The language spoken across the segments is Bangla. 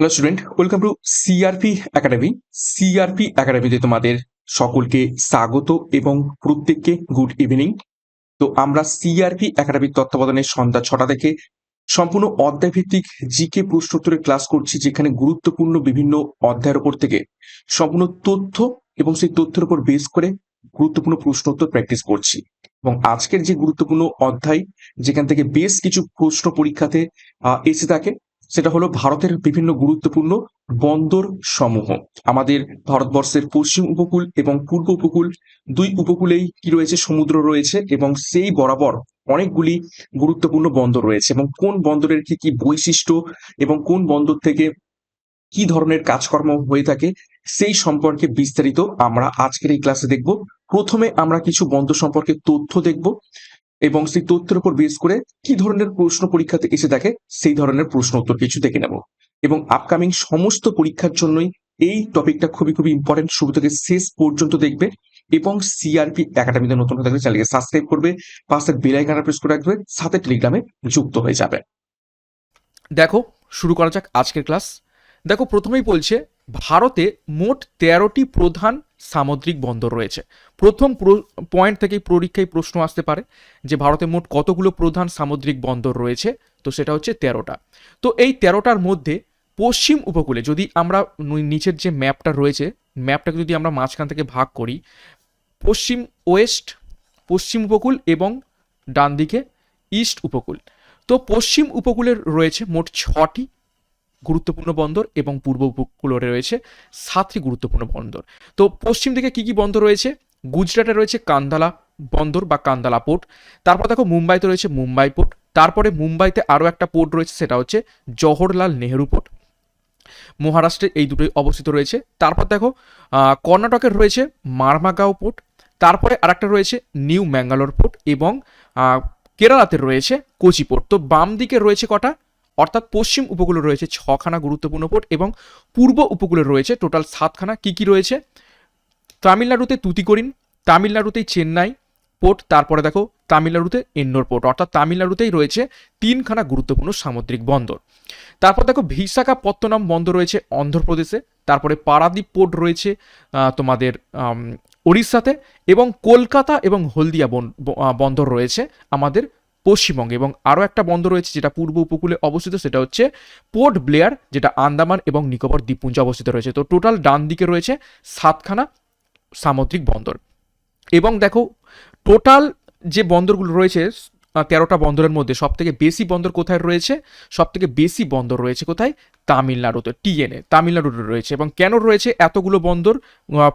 Hello student welcome to CRP academy CRP একাডেমিতে তোমাদের সকলকে স্বাগত এবং প্রত্যেককে গুড ইভিনিং তো আমরা সিআরপি একাডেমির তত্ত্বাবধানে সন্ধ্যা ছটা থেকে সম্পূর্ণ অধ্যায় ভিত্তিক জিকে প্রশ্নোত্তরের ক্লাস করছি, যেখানে গুরুত্বপূর্ণ বিভিন্ন অধ্যায়ের উপর থেকে সম্পূর্ণ তথ্য এবং সেই তথ্যের উপর বেস করে গুরুত্বপূর্ণ প্রশ্নোত্তর প্র্যাকটিস করছি। এবং আজকের যে গুরুত্বপূর্ণ অধ্যায়, যেখান থেকে বেশ কিছু প্রশ্ন পরীক্ষাতে এসে থাকে সেটা হলো ভারতের বিভিন্ন গুরুত্বপূর্ণ বন্দর সমূহ আমাদের ভারতবর্ষের পশ্চিম উপকূল এবং পূর্ব উপকূল দুই উপকূলেই কি রয়েছে? সমুদ্র রয়েছে এবং সেই বরাবর অনেকগুলি গুরুত্বপূর্ণ বন্দর রয়েছে। এবং কোন বন্দরের কি কি বৈশিষ্ট্য এবং কোন বন্দর থেকে কি ধরনের কাজকর্ম হয়ে থাকে সেই সম্পর্কে বিস্তারিত আমরা আজকের এই ক্লাসে দেখব। প্রথমে আমরা কিছু বন্দর সম্পর্কে তথ্য দেখব। এবং সেই তথ্যের উপর বেস করে কি ধরনের প্রশ্ন পরীক্ষাতে এসে থাকে সেই ধরনের প্রশ্ন উত্তর কিছু দেখে নেব। এবং আপকামিং সমস্ত পরীক্ষার জন্যই এই টপিকটা খুবই খুবই ইম্পর্টেন্ট শুরু থেকে শেষ পর্যন্ত দেখবে এবং সিআরপি একাডেমিতে নতুন হয়ে থাকলে চ্যানেলকে সাবস্ক্রাইব করবে, পাশে বেল আইকনটা প্রেস করে রাখবে, সাথে টেলিগ্রামে যুক্ত হয়ে যাবে। দেখো, শুরু করা যাক আজকের ক্লাস দেখো, প্রথমেই বলছে, ভারতে মোট তেরোটি প্রধান সামুদ্রিক বন্দর রয়েছে। প্রথম পয়েন্ট থেকেই পরীক্ষায় প্রশ্ন আসতে পারে যে ভারতে মোট কতগুলো প্রধান সামুদ্রিক বন্দর রয়েছে, তো সেটা হচ্ছে তেরোটা। তো এই তেরোটার মধ্যে পশ্চিম উপকূলে যদি আমরা নিচের যে ম্যাপটা রয়েছে ম্যাপটাকে যদি আমরা মাঝখান থেকে ভাগ করি, পশ্চিম ওয়েস্ট পশ্চিম উপকূল এবং ডান দিকে ইস্ট উপকূল। তো পশ্চিম উপকূলের রয়েছে মোট ছটি গুরুত্বপূর্ণ বন্দর এবং পূর্ব উপকূলে রয়েছে সাতটি গুরুত্বপূর্ণ বন্দর। তো পশ্চিম দিকে কি কি বন্দর রয়েছে? গুজরাটে রয়েছে কান্দালা বন্দর বা কান্দালা পোর্ট, তারপর দেখো মুম্বাইতে রয়েছে মুম্বাই পোর্ট, তারপরে মুম্বাইতে আরও একটা পোর্ট রয়েছে, সেটা হচ্ছে জওহরলাল নেহেরু পোর্ট। মহারাষ্ট্রে এই দুটোই অবস্থিত রয়েছে। তারপর দেখো কর্ণাটকের রয়েছে মারমাগাঁও পোর্ট, তারপরে আরেকটা রয়েছে নিউ ম্যাঙ্গালোর পোর্ট এবং কেরালাতে রয়েছে কোচি পোর্ট। তো বাম দিকে রয়েছে কটা? অর্থাৎ পশ্চিম উপকূলে রয়েছে ছখানা গুরুত্বপূর্ণ পোর্ট এবং পূর্ব উপকূলে রয়েছে টোটাল সাতখানা। কি কি রয়েছে? তামিলনাড়ুতে তুতিকোরিন তামিলনাড়ুতেই চেন্নাই পোর্ট তারপরে দেখো তামিলনাড়ুতে এন্নোর পোর্ট অর্থাৎ তামিলনাড়ুতেই রয়েছে তিনখানা গুরুত্বপূর্ণ সামুদ্রিক বন্দর। তারপর দেখো ভিসাখাপত্তনম বন্দর রয়েছে অন্ধ্রপ্রদেশে, তারপরে পারাদ্বীপ পোর্ট রয়েছে তোমাদের উড়িষ্যাতে এবং কলকাতা এবং হলদিয়া বন- বন্দর রয়েছে আমাদের পশ্চিমবঙ্গে এবং আরও একটা বন্দর রয়েছে যেটা পূর্ব উপকূলে অবস্থিত, সেটা হচ্ছে পোর্ট ব্লেয়ার, যেটা আন্দামান এবং নিকোবর দ্বীপপুঞ্জে অবস্থিত রয়েছে। তো টোটাল ডান দিকে রয়েছে সাতখানা সামুদ্রিক বন্দর। এবং দেখো, টোটাল যে বন্দরগুলো রয়েছে তেরোটা বন্দরের মধ্যে সব থেকে বেশি বন্দর কোথায় রয়েছে? সব থেকে বেশি বন্দর রয়েছে কোথায়? তামিলনাড়ুতে টিএনএ তামিলনাড়ুতে রয়েছে। এবং কেন রয়েছে এতগুলো বন্দর?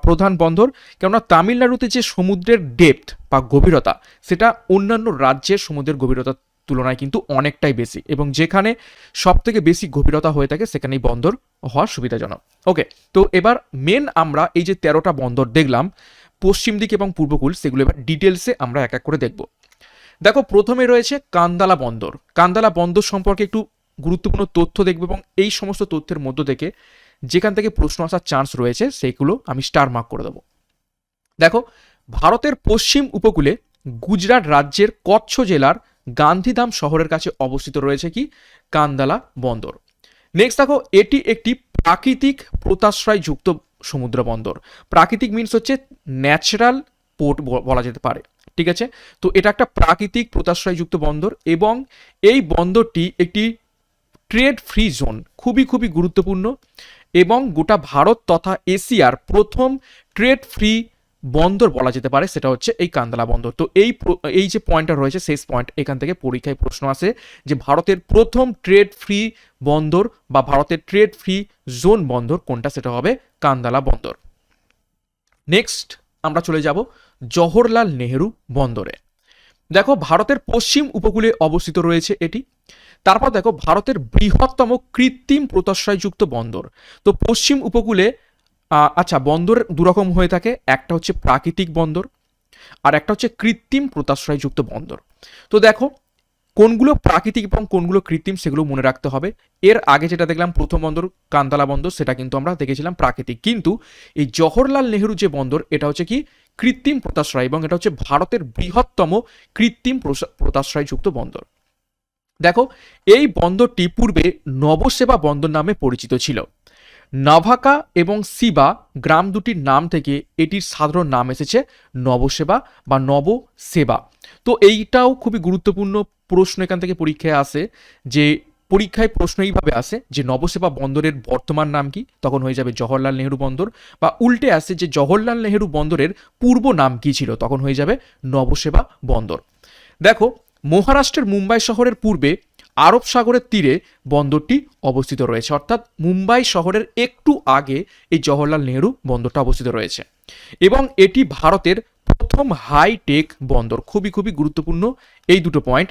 প্রধান বন্দর? কেননা তামিলনাড়ুতে যে সমুদ্রের ডেপথ বা গভীরতা, সেটা অন্যান্য রাজ্যের সমুদ্রের গভীরতার তুলনায় কিন্তু অনেকটাই বেশি। এবং যেখানে সব থেকে বেশি গভীরতা হয়ে থাকে, সেখানেই বন্দর হওয়া সুবিধাজনক। ওকে তো এবার মেন আমরা এই যে তেরোটা বন্দর দেখলাম, পশ্চিম দিক এবং পূর্বকূল সেগুলো এবার ডিটেলসে আমরা এক এক করে দেখব। দেখো, প্রথমে রয়েছে কান্দালা বন্দর। কান্দালা বন্দর সম্পর্কে একটু গুরুত্বপূর্ণ তথ্য দেখব এবং এই সমস্ত তথ্যের মধ্য থেকে যেখান থেকে প্রশ্ন আসার চান্স রয়েছে, সেইগুলো আমি স্টার মার্ক করে দেবো। দেখো, ভারতের পশ্চিম উপকূলে গুজরাট রাজ্যের কচ্ছ জেলার গান্ধীধাম শহরের কাছে অবস্থিত রয়েছে কি? কান্দালা বন্দর। নেক্সট দেখো, এটি একটি প্রাকৃতিক পোতাশ্রয়যুক্ত সমুদ্র বন্দর। প্রাকৃতিক মিনস হচ্ছে ন্যাচারাল পোর্ট বলা যেতে পারে। ঠিক আছে? তো এটা একটা প্রাকৃতিক পোতাশ্রয়যুক্ত বন্দর এবং এই বন্দরটি একটি ট্রেড ফ্রি জোন খুবই খুবই গুরুত্বপূর্ণ এবং গোটা ভারত তথা এশিয়ার প্রথম ট্রেড ফ্রি বন্দর বলা যেতে পারে, সেটা হচ্ছে এই কান্দালা বন্দর। তো এই এই যে পয়েন্টটা রয়েছে, শেষ পয়েন্ট, এখান থেকে পরীক্ষায় প্রশ্ন আসে যে ভারতের প্রথম ট্রেড ফ্রি বন্দর বা ভারতের ট্রেড ফ্রি জোন বন্দর কোনটা, সেটা হবে কান্দালা বন্দর। নেক্সট আমরা চলে যাব জওহরলাল নেহেরু বন্দরে। দেখো ভারতের পশ্চিম উপকূলে অবস্থিত রয়েছে এটি। তারপর দেখো ভারতের বৃহত্তম কৃত্রিম প্রত্যাশ্রয়যুক্ত বন্দর। তো পশ্চিম উপকূলে আচ্ছা বন্দর দুরকম হয়ে থাকে। একটা হচ্ছে প্রাকৃতিক বন্দর আর একটা হচ্ছে কৃত্রিম প্রত্যাশ্রয়যুক্ত বন্দর। তো দেখো, কোনগুলো প্রাকৃতিক এবং কোনগুলো কৃত্রিম সেগুলো মনে রাখতে হবে। এর আগে যেটা দেখলাম, প্রথম বন্দর কান্দালা বন্দর, সেটা কিন্তু আমরা দেখেছিলাম প্রাকৃতিক। কিন্তু এই জওহরলাল নেহেরু যে বন্দর, এটা হচ্ছে কি কৃত্রিম প্রত্যাশ্রয় এবং এটা হচ্ছে ভারতের বৃহত্তম কৃত্রিম প্রত্যাশ্রয়যুক্ত বন্দর। দেখো, এই বন্দরটি পূর্বে নবসেবা বন্দর নামে পরিচিত ছিল। নাভাকা এবং সিবা গ্রাম দুটির নাম থেকে এটির সাধারণ নাম এসেছে নবসেবা বা নবসেবা। তো এইটাও খুবই গুরুত্বপূর্ণ প্রশ্ন এখান থেকে পরীক্ষায় আসে যে পরীক্ষায় প্রশ্ন এইভাবে আসে যে নবসেবা বন্দরের বর্তমান নাম কি, তখন হয়ে যাবে জওহরলাল নেহরু বন্দর, বা উল্টে আসে যে জওহরলাল নেহেরু বন্দরের পূর্ব নাম কি ছিল, তখন হয়ে যাবে নবসেবা বন্দর। দেখো, মহারাষ্ট্রের মুম্বাই শহরের পূর্বে আরব সাগরের তীরে বন্দরটি অবস্থিত রয়েছে, অর্থাৎ মুম্বাই শহরের একটু আগে এই জওহরলাল নেহেরু বন্দরটা অবস্থিত রয়েছে। এবং এটি ভারতের প্রথম হাইটেক বন্দর, খুবই খুবই গুরুত্বপূর্ণ। এই দুটো পয়েন্ট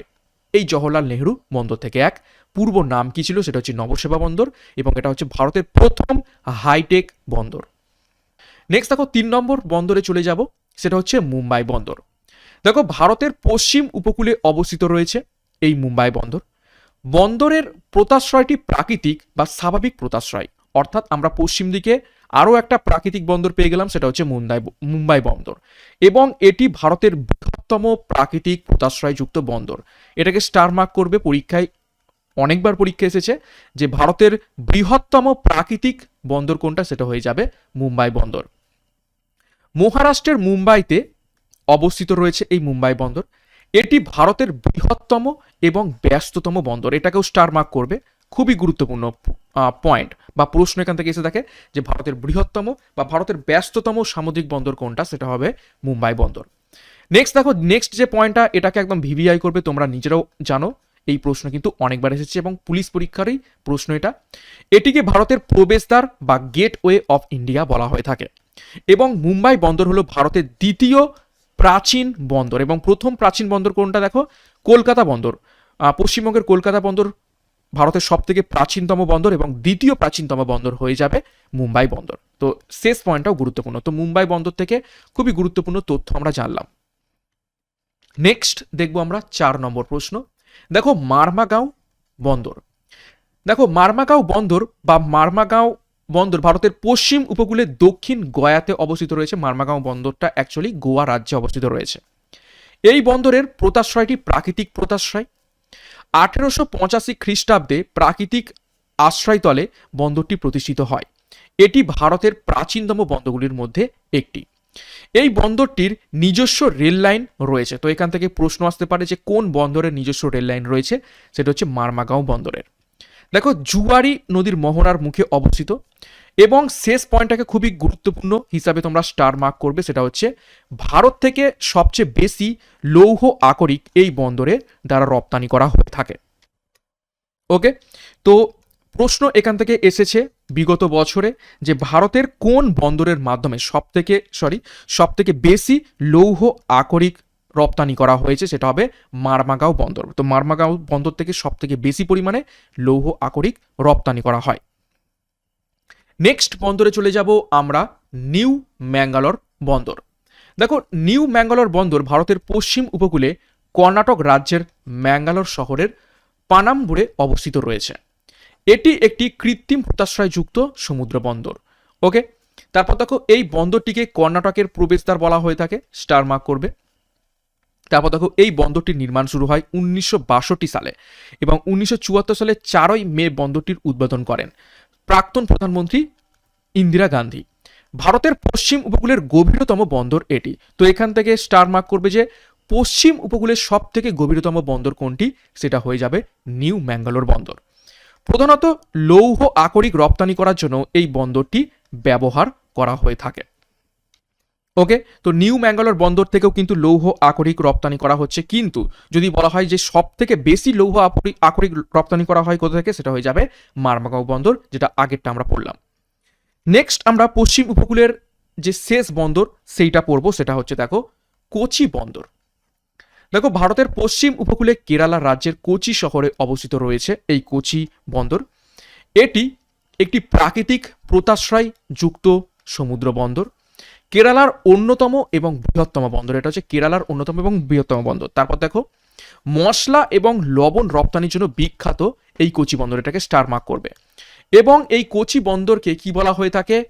এই জওহরলাল নেহরু বন্দর থেকে এক। পূর্ব নাম কি ছিল? সেটা হচ্ছে নবসেবা বন্দর এবং এটা হচ্ছে ভারতের প্রথম হাইটেক বন্দর। নেক্সট দেখো, তিন নম্বর বন্দরে চলে যাব। সেটা হচ্ছে মুম্বাই বন্দর। দেখো, ভারতের পশ্চিম উপকূলে অবস্থিত রয়েছে এই মুম্বাই বন্দর। বন্দরের প্রতাশ্রয়টি প্রাকৃতিক বা স্বাভাবিক প্রতাশ্রয় অর্থাৎ আমরা পশ্চিম দিকে আরও একটা প্রাকৃতিক বন্দর পেয়ে গেলাম, সেটা হচ্ছে মুম্বাই মুম্বাই বন্দর। এবং এটি ভারতের বৃহত্তম প্রাকৃতিক পোতাশ্রয়যুক্ত বন্দর। এটাকে স্টার মার্ক করবে পরীক্ষায়, অনেকবার পরীক্ষা এসেছে, যে ভারতের বৃহত্তম প্রাকৃতিক বন্দর কোনটা, সেটা হয়ে যাবে মুম্বাই বন্দর। মহারাষ্ট্রের মুম্বাইতে অবস্থিত রয়েছে এই মুম্বাই বন্দর। এটি ভারতের বৃহত্তম এবং ব্যস্ততম বন্দর। এটাকেও স্টার মার্ক করবে। খুবই গুরুত্বপূর্ণ পয়েন্ট বা প্রশ্ন এখান থেকে এসে থাকে যে ভারতের বৃহত্তম বা ভারতের ব্যস্ততম সামুদ্রিক বন্দর কোনটা, সেটা হবে মুম্বাই বন্দর। নেক্সট দেখো নেক্সট যে পয়েন্টটা এটাকে একদম ভিভিআই করবে, তোমরা নিজেরাও জানো। এই প্রশ্ন কিন্তু অনেকবার এসেছে এবং পুলিশ পরীক্ষারই প্রশ্ন এটা। এটিকে ভারতের প্রবেশদ্বার বা গেটওয়ে অফ ইন্ডিয়া বলা হয়ে থাকে এবং মুম্বাই বন্দর হলো ভারতের দ্বিতীয় প্রাচীন বন্দর এবং প্রথম প্রাচীন বন্দর কোনটা দেখো? কলকাতা বন্দর। পশ্চিমবঙ্গের কলকাতা বন্দর ভারতের সব থেকে প্রাচীনতম বন্দর এবং দ্বিতীয় প্রাচীনতম বন্দর হয়ে যাবে মুম্বাই বন্দর। তো শেষ পয়েন্টটাও গুরুত্বপূর্ণ। তো মুম্বাই বন্দর থেকে খুবই গুরুত্বপূর্ণ তথ্য আমরা জানলাম। নেক্সট দেখব আমরা চার নম্বর প্রশ্ন। দেখো মারমাগাঁও বন্দর। দেখো মারমাগাঁও বন্দর বা মারমাগাঁও বন্দর ভারতের পশ্চিম উপকূলে দক্ষিণ গয়াতে অবস্থিত রয়েছে। মারমাগাঁও বন্দরটা অ্যাকচুয়ালি গোয়া রাজ্যে অবস্থিত রয়েছে। এই বন্দরের প্রতাশ্রয়টি প্রাকৃতিক প্রতাশ্রয় আঠেরোশো পঁচাশি খ্রিস্টাব্দে প্রাকৃতিক আশ্রয়তলে বন্দরটি প্রতিষ্ঠিত হয়। এটি ভারতের প্রাচীনতম বন্দরগুলির মধ্যে একটি। এই বন্দরটির নিজস্ব রেল লাইন রয়েছে। তো এখান থেকে প্রশ্ন আসতে পারে যে কোন বন্দরের নিজস্ব রেল লাইন রয়েছে? সেটা হচ্ছে মারমাগাঁও বন্দরের। দেখো, জুয়ারি নদীর মোহনার মুখে অবস্থিত এবং শেষ পয়েন্টটাকে খুবই গুরুত্বপূর্ণ হিসাবে তোমরা স্টার মার্ক করবে, সেটা হচ্ছে ভারত থেকে সবচেয়ে বেশি লৌহ আকরিক এই বন্দরে দ্বারা রপ্তানি করা হয়ে থাকে। ওকে? তো প্রশ্ন এখান থেকে এসেছে বিগত বছরে যে ভারতের কোন বন্দরের মাধ্যমে সব থেকে সরি সব থেকে বেশি লৌহ আকরিক রপ্তানি করা হয়েছে সেটা হবে মারমাগাঁও বন্দর। তো মারমাগাঁও বন্দর থেকে সব থেকে বেশি পরিমাণে লৌহ আকরিক রপ্তানি করা হয়। নেক্সট বন্দরে চলে যাব আমরা নিউ ম্যাঙ্গালোর বন্দর। দেখো, নিউ ম্যাঙ্গালোর বন্দর ভারতের পশ্চিম উপকূলে কর্ণাটক রাজ্যের ম্যাঙ্গালোর শহরের পানাম্বুরে অবস্থিত রয়েছে। এটি একটি কৃত্রিম পোতাশ্রয়যুক্ত সমুদ্র বন্দর। ওকে? তারপর দেখো, এই বন্দরটিকে কর্ণাটকের প্রবেশদ্বার বলা হয়ে থাকে, স্টার মার্ক করবে। তারপর দেখো, এই বন্দরটির নির্মাণ শুরু হয় উনিশশো বাষট্টি সালে এবং উনিশশো চুয়াত্তর সালে চারই মে বন্দরটির উদ্বোধন করেন প্রাক্তন প্রধানমন্ত্রী ইন্দিরা গান্ধী। ভারতের পশ্চিম উপকূলের গভীরতম বন্দর এটি। তো এখান থেকে স্টার মার্ক করবে যে, পশ্চিম উপকূলের সব থেকে গভীরতম বন্দর কোনটি? সেটা হয়ে যাবে নিউ ম্যাঙ্গালোর বন্দর। প্রধানত লৌহ আকরিক রপ্তানি করার জন্য এই বন্দরটি ব্যবহার করা হয়ে থাকে। ওকে, তো নিউ ম্যাঙ্গালোর বন্দর থেকেও কিন্তু লৌহ আকরিক রপ্তানি করা হচ্ছে। কিন্তু যদি বলা হয় যে সব থেকে বেশি লৌহ আকরিক রপ্তানি করা হয় কোথা থেকে, সেটা হয়ে যাবে মারমাগাঁও বন্দর, যেটা আগেরটা আমরা পড়লাম। নেক্সট আমরা পশ্চিম উপকূলের যে শেষ বন্দর, সেইটা পড়ব। সেটা হচ্ছে, দেখো, কোচি বন্দর। দেখো, ভারতের পশ্চিম উপকূলে কেরালা রাজ্যের কোচি শহরে অবস্থিত রয়েছে এই কোচি বন্দর। এটি একটি প্রাকৃতিক প্রতাশ্রয় যুক্ত সমুদ্র বন্দর। কেরালার অন্যতম এবং বৃহত্তম বন্দর, এটা হচ্ছে কেরালার অন্যতম এবং বৃহত্তম বন্দর। তারপর দেখো, মশলা এবং লবণ রপ্তানির জন্য বিখ্যাত এই কোচি বন্দর, এটাকে স্টার মার্ক করবে। এবং এই কোচি বন্দরকে কি বলা হয়ে থাকে?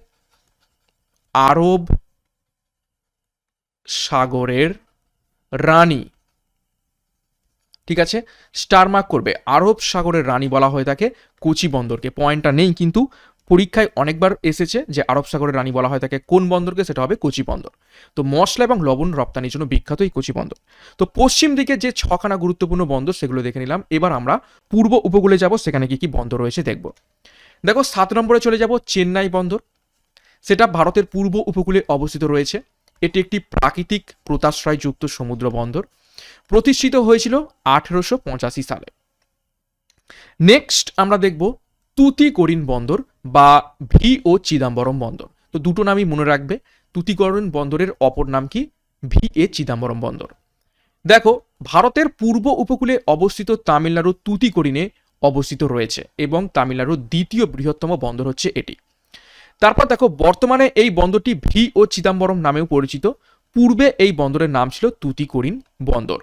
আরব সাগরের রানী। ঠিক আছে? স্টার মার্ক করবে। আরব সাগরের রানী বলা হয়ে থাকে কোচি বন্দরকে। পয়েন্টটা নেই কিন্তু পরীক্ষায় অনেকবার এসেছে যে আরব সাগরের রানী বলা হয় থাকে কোন বন্দরকে, সেটা হবে কোচি বন্দর। তো মশলা এবং লবণ রপ্তানির জন্য বিখ্যাত এই কোচি বন্দর। তো পশ্চিম দিকে যে ছখানা গুরুত্বপূর্ণ বন্দর, সেগুলো দেখে নিলাম। এবার আমরা পূর্ব উপকূলে যাব, সেখানে কি কি বন্দর রয়েছে দেখব। দেখো, সাত নম্বরে চলে যাব চেন্নাই বন্দর। সেটা ভারতের পূর্ব উপকূলে অবস্থিত রয়েছে। এটি একটি প্রাকৃতিক প্রতাশ্রয়যুক্ত সমুদ্র বন্দর। প্রতিষ্ঠিত হয়েছিল আঠেরোশো পঁচাশি সালে। নেক্সট আমরা দেখব তুতিকোরিন বন্দর বা ভি ও চিদাম্বরম বন্দর। তো দুটো নামই মনে রাখবে, তুতিকোরিন বন্দরের অপর নাম কি? ভি এ চিদাম্বরম বন্দর। দেখো, ভারতের পূর্ব উপকূলে অবস্থিত তামিলনাড়ুর তুতিকোরিনে অবস্থিত রয়েছে এবং তামিলনাড়ুর দ্বিতীয় বৃহত্তম বন্দর হচ্ছে এটি। তারপর দেখো, বর্তমানে এই বন্দরটি ভি ও চিদাম্বরম নামেও পরিচিত। পূর্বে এই বন্দরের নাম ছিল তুতিকোরিন বন্দর।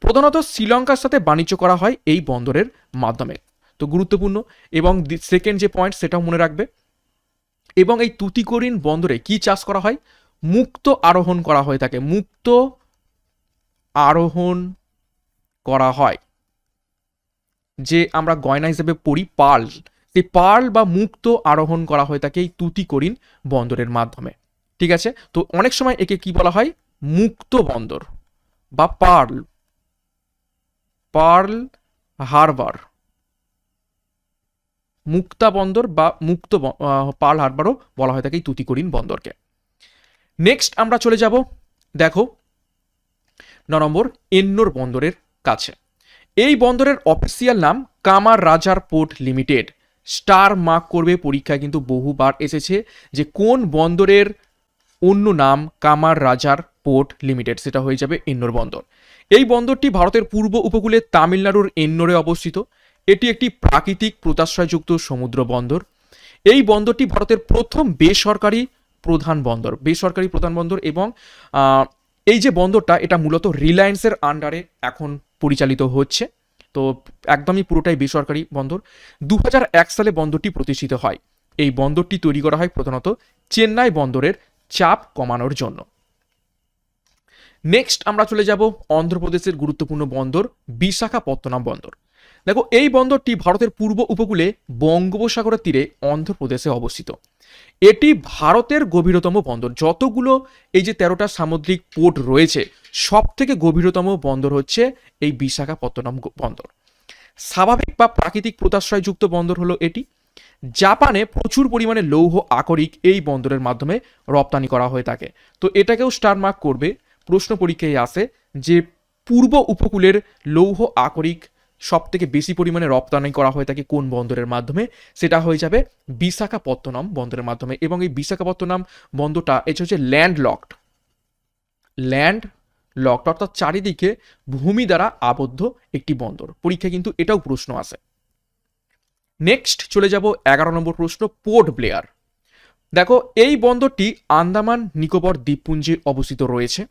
প্রধানত শ্রীলঙ্কার সাথে বাণিজ্য করা হয় এই বন্দরের মাধ্যমে। তো গুরুত্বপূর্ণ এবং সেকেন্ড যে পয়েন্ট সেটাও মনে রাখবে। এবং এই তুতিকোরিন বন্দরে কি চাষ করা হয়? মুক্ত আরোহণ করা হয়ে থাকে। মুক্ত আরোহণ করা হয়। যে আমরা গয়না হিসেবে পড়ি, পার্ল। সেই পার্ল বা মুক্ত আরোহণ করা হয়ে থাকে এই তুতিকোরিন বন্দরের মাধ্যমে। ঠিক আছে? তো অনেক সময় একে কি বলা হয়? মুক্ত বন্দর বা পার্ল। Pearl Harbor. মুক্তা বন্দর বা মুক্ত পার্ল হারবারও বলা হয় থাকে এই তুতিকোরিন বন্দরকে। নেক্সট আমরা চলে যাব, দেখো, ন নম্বর, এন্নোর বন্দরের কাছে। এই বন্দরের অফিসিয়াল নাম কামার রাজার পোর্ট লিমিটেড। স্টার মার্ক করবে, পরীক্ষায় কিন্তু বহুবার এসেছে যে কোন বন্দরের অন্য নাম কামার রাজার পোর্ট লিমিটেড, সেটা হয়ে যাবে এন্নোর বন্দর। এই বন্দরটি ভারতের পূর্ব উপকূলে তামিলনাড়ুর এন্নোরে অবস্থিত। এটি একটি প্রাকৃতিক পোতাশ্রয়যুক্ত সমুদ্র বন্দর। এই বন্দরটি ভারতের প্রথম বেসরকারি প্রধান বন্দর, বেসরকারি প্রধান বন্দর এবং এই যে বন্দরটা, এটা মূলত রিলায়েন্সের আন্ডারে এখন পরিচালিত হচ্ছে। তো একদমই পুরোটাই বেসরকারি বন্দর। দু হাজার এক সালে বন্দরটি প্রতিষ্ঠিত হয়। এই বন্দরটি তৈরি করা হয় প্রধানত চেন্নাই বন্দরের চাপ কমানোর জন্য। নেক্সট আমরা চলে যাব অন্ধ্রপ্রদেশের গুরুত্বপূর্ণ বন্দর, বিশাখাপত্তনম বন্দর। দেখো, এই বন্দরটি ভারতের পূর্ব উপকূলে বঙ্গোপসাগরের তীরে অন্ধ্রপ্রদেশে অবস্থিত। এটি ভারতের গভীরতম বন্দর। যতগুলো এই যে তেরোটা সামুদ্রিক পোর্ট রয়েছে সব থেকে গভীরতম বন্দর হচ্ছে এই বিশাখাপত্তনম বন্দর। স্বাভাবিক বা প্রাকৃতিক পোতাশ্রয়যুক্ত বন্দর হলো এটি। জাপানে প্রচুর পরিমাণে লৌহ আকরিক এই বন্দরের মাধ্যমে রপ্তানি করা হয়ে থাকে। তো এটাকেও স্টার মার্ক করবে। প্রশ্ন পরীক্ষায় আসে যে পূর্ব উপকূলের লৌহ আকরিক সব থেকে বেশি পরিমাণে রপ্তানি করা হয়ে থাকে কোন বন্দরের মাধ্যমে? সেটা হয়ে যাবে বিশাখাপত্তনম বন্দরের মাধ্যমে এবং এই বিশাখাপত্তনম বন্দরটা, এটা হচ্ছে ল্যান্ড লকড ল্যান্ড লকড অর্থাৎ চারিদিকে ভূমি দ্বারা আবদ্ধ একটি বন্দর। পরীক্ষায় কিন্তু এটাও প্রশ্ন আসে। নেক্সট চলে যাব এগারো নম্বর প্রশ্ন, পোর্ট ব্লেয়ার। দেখো, এই বন্দরটি আন্দামান, নিকোবর দ্বীপপুঞ্জে অবস্থিত রয়েছে।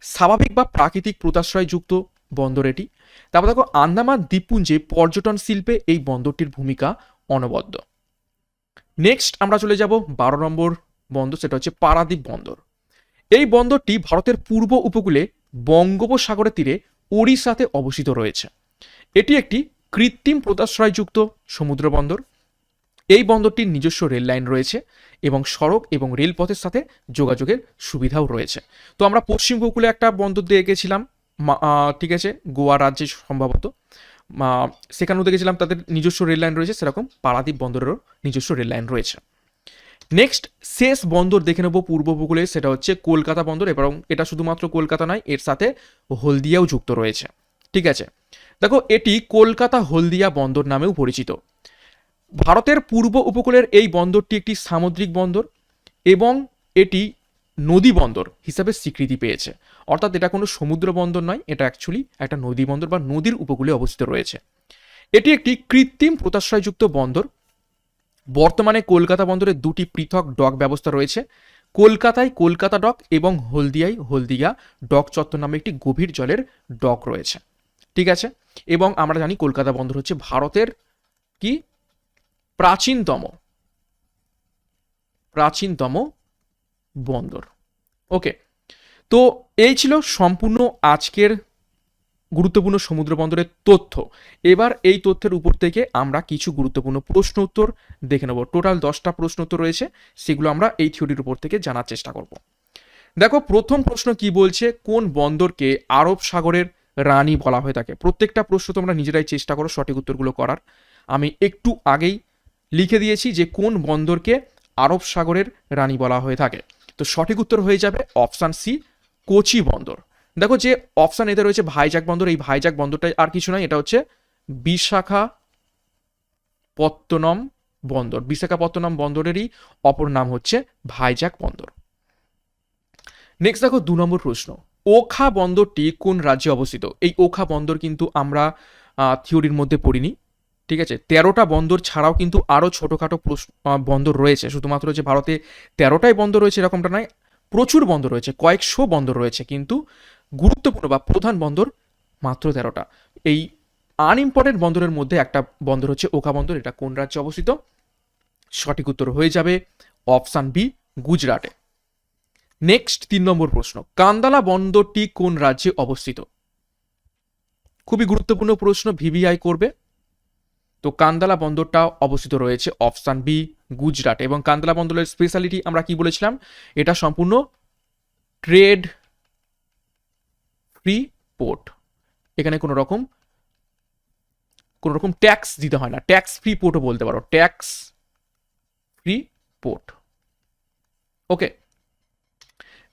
স্বাভাবিক বা প্রাকৃতিক পোতাশ্রয়যুক্ত বন্দর এটি। তারপর দেখো, আন্দামান দ্বীপপুঞ্জে পর্যটন শিল্পে এই বন্দরটির ভূমিকা অনবদ্য। নেক্সট আমরা চলে যাব বারো নম্বর বন্দর, সেটা হচ্ছে পারাদ্বীপ বন্দর। এই বন্দরটি ভারতের পূর্ব উপকূলে বঙ্গোপসাগরের তীরে ওড়িশাতে অবস্থিত রয়েছে। এটি একটি কৃত্রিম পোতাশ্রয়যুক্ত সমুদ্র বন্দর। এই বন্দরটির নিজস্ব রেল লাইন রয়েছে এবং সড়ক এবং রেলপথের সাথে যোগাযোগের সুবিধাও রয়েছে। তো আমরা পশ্চিম উপকূলে একটা বন্দর দিয়ে গেছিলাম ঠিক আছে, গোয়া রাজ্যে সম্ভবত। সেখানেও দেখেছিলাম তাদের নিজস্ব রেল লাইন রয়েছে, সেরকম পারাদ্বীপ বন্দরেরও নিজস্ব রেল লাইন রয়েছে। নেক্সট, শেষ বন্দর দেখে নেব পূর্ব উপকূলে সেটা হচ্ছে কলকাতা বন্দর, এবং এটা শুধুমাত্র কলকাতা নয়, এর সাথে হলদিয়াও যুক্ত রয়েছে। ঠিক আছে দেখো, এটি কলকাতা হলদিয়া বন্দর নামেও পরিচিত। ভারতের পূর্ব উপকূলের এই বন্দরটি একটি সামুদ্রিক বন্দর এবং এটি নদী বন্দর হিসাবে স্বীকৃতি পেয়েছে। অর্থাৎ এটা কোনো সমুদ্র বন্দর নয়, এটা অ্যাকচুয়ালি একটা নদী বন্দর বা নদীর উপকূলে অবস্থিত রয়েছে। এটি একটি কৃত্রিম পোতাশ্রয়যুক্ত বন্দর। বর্তমানে কলকাতা বন্দরে দুটি পৃথক ডক ব্যবস্থা রয়েছে। কলকাতায় কলকাতা ডক এবং হলদিয়ায় হলদিয়া ডক চত্বর নামে একটি গভীর জলের ডক রয়েছে। ঠিক আছে? এবং আমরা জানি কলকাতা বন্দর হচ্ছে ভারতের কি? প্রাচীনতম প্রাচীনতম বন্দর। ওকে, তো এই ছিল সম্পূর্ণ আজকের গুরুত্বপূর্ণ সমুদ্র বন্দরের তথ্য। এবার এই তথ্যের উপর থেকে আমরা কিছু গুরুত্বপূর্ণ প্রশ্ন উত্তর দেখে নেব। টোটাল দশটা প্রশ্ন উত্তর রয়েছে, সেগুলো আমরা এই থিওরির উপর থেকে জানার চেষ্টা করব। দেখো, প্রথম প্রশ্ন কি বলছে? কোন বন্দরকে আরব সাগরের রানী বলা হয়ে থাকে। প্রত্যেকটা প্রশ্ন তোমরা নিজেরাই চেষ্টা করো সঠিক উত্তরগুলো করার। আমি একটু আগেই লিখে দিয়েছি যে কোন বন্দরকে আরব সাগরের রানী বলা হয়ে থাকে। তো সঠিক উত্তর হয়ে যাবে অপশান সি, কোচি বন্দর। দেখো যে অপশান এতে রয়েছে ভাইজাক বন্দর। এই ভাইজাক বন্দরটাই আর কিছু নয় এটা হচ্ছে বিশাখা পত্তনম বন্দর। বিশাখাপত্তনম বন্দরেরই অপর নাম হচ্ছে ভাইজাক বন্দর। নেক্সট দেখো দু নম্বর প্রশ্ন। ওখা বন্দরটি কোন রাজ্যে অবস্থিত? এই ওখা বন্দর কিন্তু আমরা থিওরির মধ্যে পড়িনি, ঠিক আছে? তেরোটা বন্দর ছাড়াও কিন্তু আরও ছোটোখাটো বন্দর রয়েছে। শুধুমাত্র যে ভারতে তেরোটাই বন্দর রয়েছে এরকমটা নয়, প্রচুর বন্দর রয়েছে, কয়েকশো বন্দর রয়েছে, কিন্তু গুরুত্বপূর্ণ বা প্রধান বন্দর মাত্র তেরোটা। এই আনইম্পর্টেন্ট বন্দরের মধ্যে একটা বন্দর হচ্ছে ওখা বন্দর, এটা কোন রাজ্যে অবস্থিত? সঠিক উত্তর হয়ে যাবে অপশান বি, গুজরাটে। নেক্সট তিন নম্বর প্রশ্ন, কান্দালা বন্দরটি কোন রাজ্যে অবস্থিত? খুবই গুরুত্বপূর্ণ প্রশ্ন, ভিভিআই করবে। তো কান্দালা বন্দরটা অবস্থিত রয়েছে অপশান বি, গুজরাট। এবং কান্দালা বন্দরের স্পেশালিটি আমরা কি বলেছিলাম? এটা সম্পূর্ণ ট্রেড ফ্রি পোর্ট এখানে কোনো রকম কোনো রকম ট্যাক্স দিতে হয় না। ট্যাক্স ফ্রি পোর্টও বলতে পারো। Tax free port okay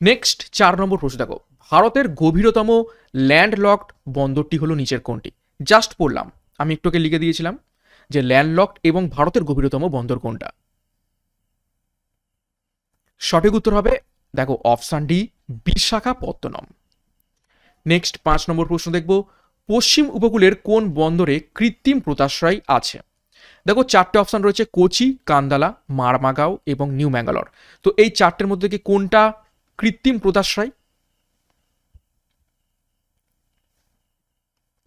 next চার নম্বর প্রশ্ন দেখো। ভারতের গভীরতম ল্যান্ডলকড বন্দরটি হলো নিচের কোনটি জাস্ট পড়লাম। আমি একটুকে লিখে দিয়েছিলাম যে ল্যান্ডলকড এবং ভারতের গভীরতম বন্দর কোনটা? সঠিক উত্তর হবে, দেখো অপশান ডি বিশাখাপত্তনম। নেক্সট পাঁচ নম্বর প্রশ্ন দেখব, পশ্চিম উপকূলের কোন বন্দরে কৃত্রিম প্রতাশ্রয় আছে? দেখো, চারটে অপশান রয়েছে, কোচি, কান্দালা মারমাগাঁও এবং নিউ ম্যাঙ্গালোর। তো এই চারটের মধ্যে কি কোনটা কৃত্রিম পোতাশ্রয়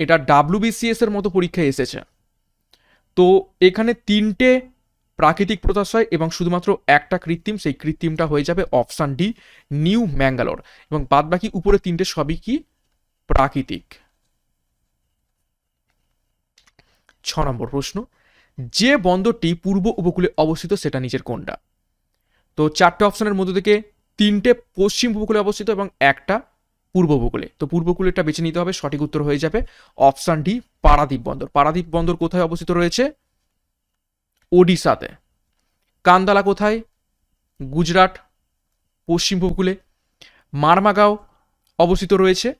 এটা ডাব্লিউবিসিএস এর মতো পরীক্ষায় এসেছে। তো এখানে তিনটে প্রাকৃতিক পোতাশ্রয় এবং শুধুমাত্র একটা কৃত্রিম, সেই কৃত্রিমটা হয়ে যাবে অপশান ডি, নিউ ম্যাঙ্গালোর। এবং বাদবাকি উপরে তিনটে সবই কি? প্রাকৃতিক। ছ নম্বর প্রশ্ন, যে বন্দরটি পূর্ব উপকূলে অবস্থিত সেটা নিচের কোনটা? তো চারটে অপশনের মধ্যে থেকে তিনটে পশ্চিম উপকূলে অবস্থিত এবং একটা পূর্ব উপকূলে। তো পূর্ব উপকূলেরটা বেছে নিতে হবে, সঠিক উত্তর হয়ে যাবে অপশান ডি, পারাদ্বীপ বন্দর। পারাদ্বীপ বন্দর কোথায় অবস্থিত রয়েছে? ওডিশাতে। কান্দালা কোথায়? গুজরাট, পশ্চিম উপকূলে। মারমাগাঁও অবস্থিত রয়েছে,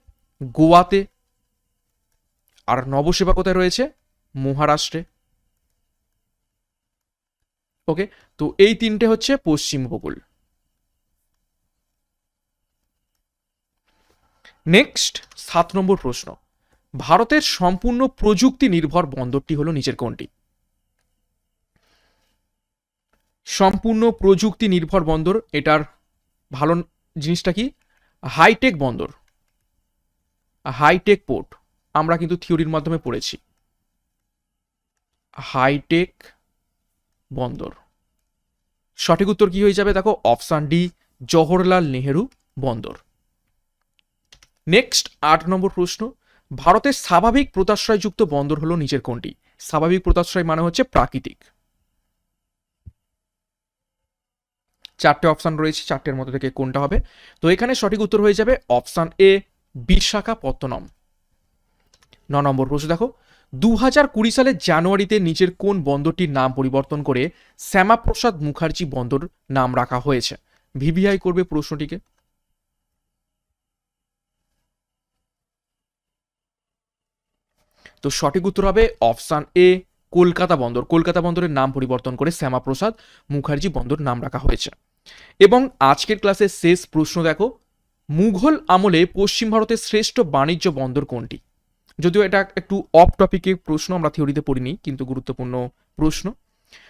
গোয়াতে। আর নবসেবা কোথায় রয়েছে? মহারাষ্ট্রে। ওকে, তো এই তিনটে হচ্ছে পশ্চিম উপকূল। নেক্সট সাত নম্বর প্রশ্ন। ভারতের সম্পূর্ণ প্রযুক্তি নির্ভর বন্দরটি হলো নিচের কোনটি? সম্পূর্ণ প্রযুক্তি নির্ভর বন্দর, এটার ভালো জিনিসটা কি? হাইটেক বন্দর। হাইটেক পোর্ট আমরা কিন্তু থিওরির মাধ্যমে পড়েছি। হাইটেক বন্দর। সঠিক উত্তর কি হয়ে যাবে? দেখো অপশান ডি জওহরলাল নেহেরু বন্দর। নেক্সট আট নম্বর প্রশ্ন। ভারতের স্বাভাবিক প্রতাশ্রয়যুক্ত বন্দর হলো নিচের কোনটি? স্বাভাবিক প্রতাশ্রয় মানে হচ্ছে প্রাকৃতিক। চারটে অপশান রয়েছে, চারটের মধ্যে থেকে কোনটা হবে? তো এখানে সঠিক উত্তর হয়ে যাবে অপশান এ বিশাখাপত্তনম। ন নম্বর প্রশ্ন দেখো। দু হাজার কুড়ি সালের জানুয়ারিতে নিচের কোন বন্দরটির নাম পরিবর্তন করে শ্যামাপ্রসাদ মুখার্জি বন্দর নাম রাখা হয়েছে? ভিভিআই করবে প্রশ্নটিকে। তো সঠিক উত্তর হবে অপশান এ, কলকাতা বন্দর। কলকাতা বন্দরের নাম পরিবর্তন করে শ্যামাপ্রসাদ মুখার্জি বন্দর নাম রাখা হয়েছে। এবং আজকের ক্লাসের শেষ প্রশ্ন দেখো, মুঘল আমলে পশ্চিম ভারতের শ্রেষ্ঠ বাণিজ্য বন্দর কোনটি? যদিও এটা একটু অফ টপিকে প্রশ্ন, আমরা থিওরিতে পড়িনি, কিন্তু গুরুত্বপূর্ণ প্রশ্ন।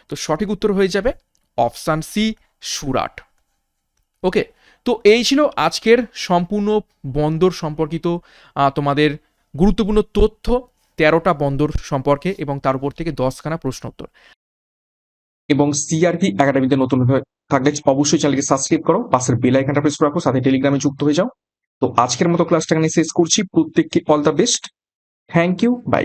তো সঠিক উত্তর হয়ে যাবে অপশান সি, সুরাট। ওকে, তো এই ছিল আজকের সম্পূর্ণ বন্দর সম্পর্কিত তোমাদের গুরুত্বপূর্ণ তথ্য। তেরোটা বন্দর সম্পর্কে এবং তার উপর থেকে দশখানা প্রশ্ন উত্তর এবং সিআরপি একাডেমিতে নতুন থাকলে অবশ্যই চ্যানেলকে সাবস্ক্রাইব করো, পাশের বেল আইকনটা প্রেস রাখো, সাথে টেলিগ্রামে যুক্ত হয়ে যাও। তো আজকের মতো ক্লাসটা এখানে শেষ করছি। প্রত্যেককে all the best thank you bye